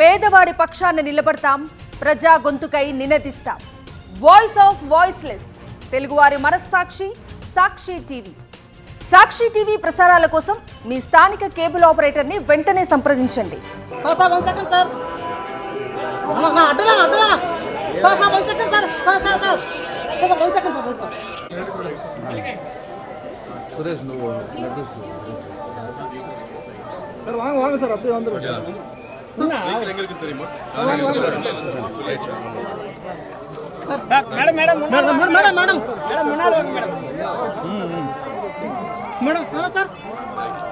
పేదవాడి పక్షాన నిలబడతాం ప్రజా గొంతుకై నినదిస్తాం. వాయిస్ ఆఫ్ వాయిస్లెస్ తెలుగువారి మనస్సాక్షి సాక్షి టీవీ. సాక్షి టీవీ ప్రసారాల కోసం మీ స్థానిక కేబుల్ ఆపరేటర్ని వెంటనే సంప్రదించండి. Sir sir one second sir sir sir எங்களுக்கு தெரியுமா? Sir madam madam madam madam madam. Madam. முன்னால வாங்க மேடம். Madam hello sir.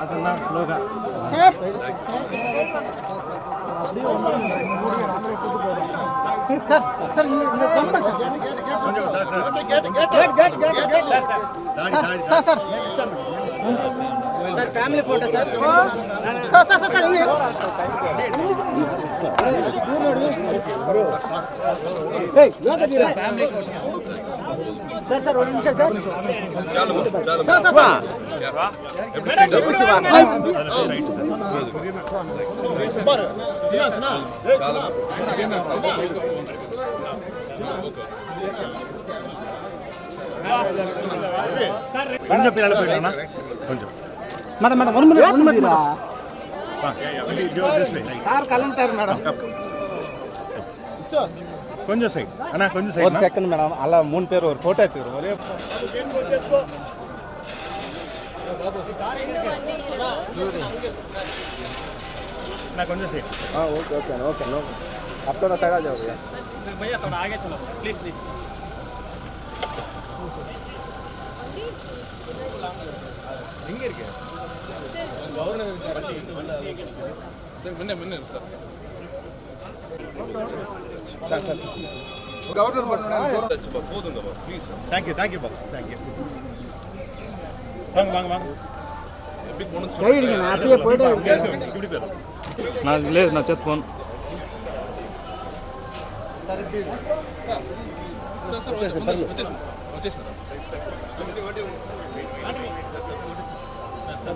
அசன்னா ஸ்லோகா சார் சார் சார் இந்த ரொம்ப சார். கொஞ்சம் sir sir. Gate gate gate gate gate sir sir. Sir sir. sir family photo sir sir sir sir sir ఇన్ని sir sir ఒక నిమిషం sir sir sir sir கொஞ்சம் பின்னால போயிடலாம்ண்ணா கொஞ்சம் மேடம் மேடம் ஒரு மினிட் ஒரு மினிட் சார் கலந்துட்டார் மேடம் கொஞ்சம் சைட் அண்ணா கொஞ்சம் சைட் ஒரு செகண்ட் மேடம் அல்ல மூணு பேர் ஒரு ஃபோட்டோ எடுத்துக்கிறோம். ஒரே நான் கொஞ்சம் சைட் ஆ ஓகே ஓகே ஓகே நோ अब तो बताया जाओगे भैया थोड़ा आगे चलो प्लीज प्लीज எங்கே இருக்கு? கவர்னர் மட்டும் தேங்க்யூ தேங்க்யூ பாஸ் தேங்க்யூ வாங்க வாங்க வாங்க கைடிங்க நான் அப்படியே போயிட்டு இப்படி பேர் నాకు లేదు నా చేతి phone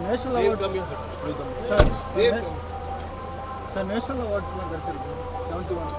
national awards sir national అవార్డ్స్లో గెలిచారు సెవెంటీ వన్